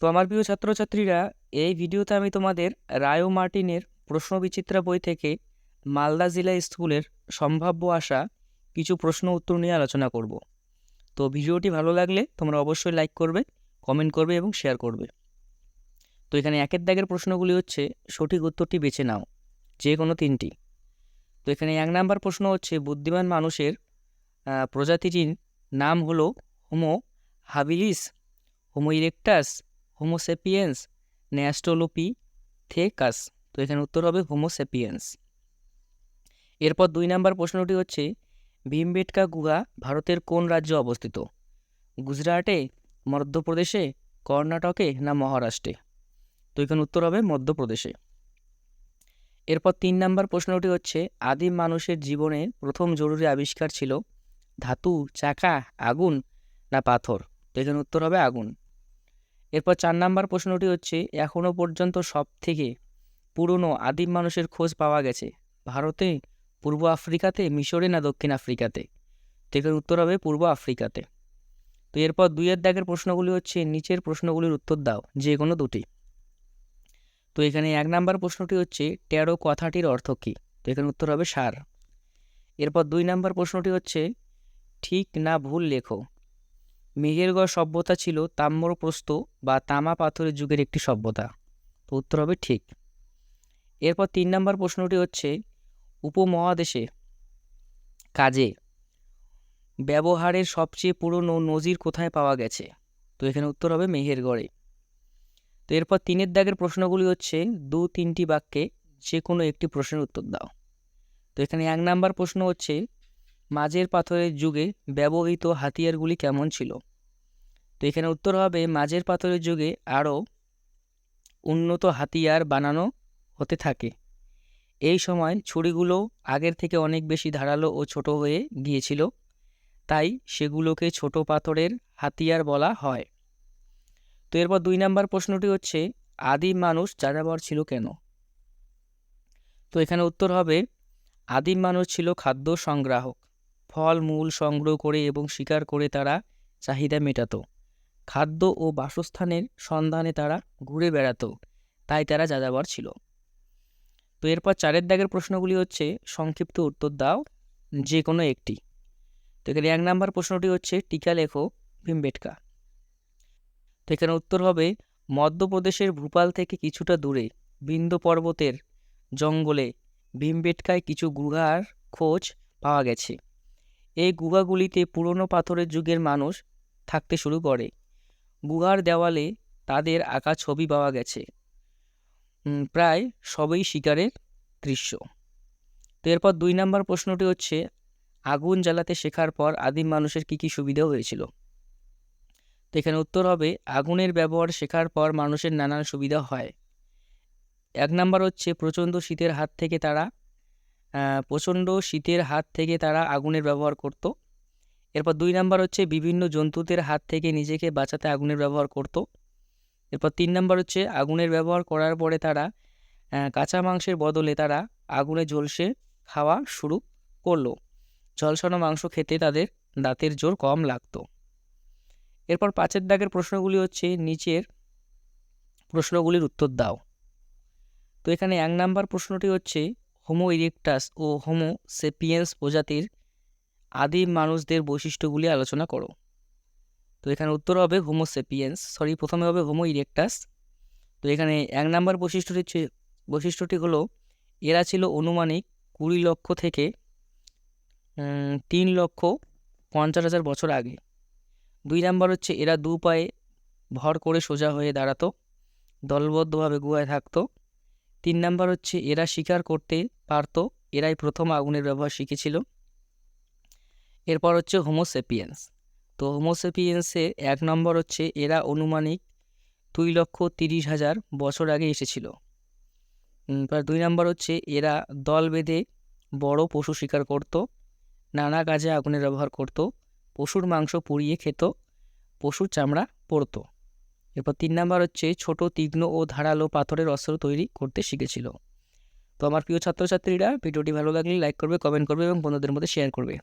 তো আমার প্রিয় ছাত্রছাত্রীরা, এই ভিডিওতে আমি তোমাদের রায়ো মার্টিনের প্রশ্নবিচিত্রা বই থেকে মালদা জেলা স্কুলের সম্ভাব্য আসা কিছু প্রশ্ন উত্তর নিয়ে আলোচনা করব। তো ভিডিওটি ভালো লাগলে তোমরা অবশ্যই লাইক করবে, কমেন্ট করবে এবং শেয়ার করবে। তো এখানে একের দাগের প্রশ্নগুলি হচ্ছে, সঠিক উত্তরটি বেছে নাও যে কোনো তিনটি। তো এখানে এক নাম্বার প্রশ্ন হচ্ছে, বুদ্ধিমান মানুষের প্রজাতিটির নাম হলো homo habilis, homo erectus homo sapiens australopithecus তো এখানে উত্তর হবে হোমোসেপিয়েন্স এরপর দুই নাম্বার প্রশ্নটি হচ্ছে, ভীমবেটকা গুহা ভারতের কোন রাজ্যে অবস্থিত? গুজরাটে, মধ্যপ্রদেশে, কর্ণাটকে না মহারাষ্ট্রে? তো এখানে উত্তর হবে মধ্যপ্রদেশে। এরপর তিন নাম্বার প্রশ্নটি হচ্ছে, আদিম মানুষের জীবনে প্রথম জরুরি আবিষ্কার ছিল ধাতু, চাকা, আগুন না পাথর? তো এখানে উত্তর হবে আগুন। এরপর চার নাম্বার প্রশ্নটি হচ্ছে এখনও পর্যন্ত সব থেকে পুরনো আদিম মানুষের খোঁজ পাওয়া গেছে। ভারতে, পূর্ব আফ্রিকাতে, মিশরে না দক্ষিণ আফ্রিকাতে? তো উত্তর হবে পূর্ব আফ্রিকাতে। তো এরপর দুইয়ের দাগের প্রশ্নগুলি হচ্ছে, নিচের প্রশ্নগুলির উত্তর দাও, যে কোনো দুটি। তো এখানে এক নাম্বার প্রশ্নটি হচ্ছে টেরো কথাটির অর্থ কী? তো এখানে উত্তর হবে সার। এরপর দুই নাম্বার প্রশ্নটি হচ্ছে, ঠিক না ভুল লেখো। মেহেরগড় সভ্যতা ছিল তাম্রপ্রস্ত বা তামা পাথরের যুগের একটি সভ্যতা। তো উত্তর হবে ঠিক। এরপর তিন নম্বর প্রশ্নটি হচ্ছে, উপমহাদেশে কাজে ব্যবহারের সবচেয়ে পুরনো নজির কোথায় পাওয়া গেছে? তো এখানে উত্তর হবে মেহেরগড়ে তো এরপর তিনের দাগের প্রশ্নগুলি হচ্ছে, দু তিনটি বাক্যে যে কোনো একটি প্রশ্নের উত্তর দাও। তো এখানে এক নাম্বার প্রশ্ন হচ্ছে মাঝের পাথরের যুগে ব্যবহৃত হাতিয়ারগুলি কেমন ছিল? তো এখানে উত্তর হবে, মাঝের পাথরের যুগে আরও উন্নত হাতিয়ার বানানো হতে থাকে। এই সময় ছুরিগুলো আগের থেকে অনেক বেশি ধারালো ও ছোট হয়ে গিয়েছিল, তাই সেগুলোকে ছোট পাথরের হাতিয়ার বলা হয়। তো এরপর দুই নাম্বার প্রশ্নটি হচ্ছে আদিম মানুষ যাযাবর ছিল কেন? তো এখানে উত্তর হবে আদিম মানুষ ছিল খাদ্য সংগ্রাহক। ফল মূল সংগ্রহ করে এবং শিকার করে তারা চাহিদা মেটাত। খাদ্য ও বাসস্থানের সন্ধানে তারা ঘুরে বেড়াতো, তাই তারা যাযাবর ছিল। তো এরপর চারের দাগের প্রশ্নগুলি হচ্ছে, সংক্ষিপ্ত উত্তর দাও যে কোনো একটি। তো এখানে এক নাম্বার প্রশ্নটি হচ্ছে, টিকা লেখো ভীমবেটকা। তো এখানে উত্তর হবে, মধ্যপ্রদেশের ভূপাল থেকে কিছুটা দূরে বিন্দ পর্বতের জঙ্গলে ভীমবেটকায় কিছু গুহার খোঁজ পাওয়া গেছে। এই গুহাগুলিতে পুরনো পাথরের যুগের মানুষ থাকতে শুরু করে। গুহার দেওয়ালে তাদের আঁকা ছবি পাওয়া গেছে। প্রায় সবই শিকারের দৃশ্য। তো এরপর দুই নম্বর প্রশ্নটি হচ্ছে, আগুন জ্বালাতে শেখার পর আদিম মানুষের কী কী সুবিধা হয়েছিল? তো এখানে উত্তর হবে, আগুনের ব্যবহার শেখার পর মানুষের নানান সুবিধা হয়। এক নম্বর হচ্ছে, প্রচণ্ড শীতের হাত থেকে তারা প্রচণ্ড শীতের হাত থেকে তারা আগুনের ব্যবহার করত। এরপর দুই নাম্বার হচ্ছে বিভিন্ন জন্তুদের হাত থেকে নিজেকে বাঁচাতে আগুনের ব্যবহার করত। এরপর তিন নাম্বার হচ্ছে আগুনের ব্যবহার করার পরে তারা কাঁচা মাংসের বদলে তারা আগুনে ঝলসে খাওয়া শুরু করল। ঝলসানো মাংস খেতে তাদের দাঁতের জোর কম লাগতো। এরপর পাঁচের দাগের প্রশ্নগুলি হচ্ছে নিচের প্রশ্নগুলির উত্তর দাও। তো এখানে এক নাম্বার প্রশ্নটি হচ্ছে হোমো ইরেকটাস ও হোমো সেপিয়েন্স প্রজাতির আদিম মানুষদের বৈশিষ্ট্যগুলি আলোচনা করো। তো এখানে উত্তর হবে হোমো সেপিয়েন্স সরি প্রথমে হবে হোমো ইরেকটাস তো এখানে এক নাম্বার বৈশিষ্ট্যটি বৈশিষ্ট্যটি হলো এরা ছিল অনুমানিক কুড়ি লক্ষ থেকে তিন লক্ষ পঞ্চাশ হাজার বছর আগে। দুই নাম্বার হচ্ছে এরা দু পায়ে ভর করে সোজা হয়ে দাঁড়াতো, দলবদ্ধভাবে গুহায় থাকতো। তিন নাম্বার হচ্ছে, এরা শিকার করতে পারতো, এরাই প্রথম আগুনের ব্যবহার শিখেছিল। এরপর হচ্ছে হোমোসেপিয়েন্স তো হোমোসেপিয়েন্সের এক নম্বর হচ্ছে, এরা অনুমানিক দুই লক্ষ তিরিশ হাজার বছর আগে এসেছিল। দুই নম্বর হচ্ছে, এরা দল বেঁধে বড় পশু শিকার করত, নানা কাজে আগুনের ব্যবহার করত, পশুর মাংস পুড়িয়ে খেত, পশুর চামড়া পরতো। এরপর তিন নাম্বার হচ্ছে ছোট, তীক্ষ্ণ ও ধারালো পাথরের অস্ত্র তৈরি করতে শিখেছিল। তো আমার প্রিয় ছাত্রছাত্রীরা, ভিডিওটি ভালো লাগলে লাইক করবে কমেন্ট করবে এবং বন্ধুদের মধ্যে শেয়ার করবে।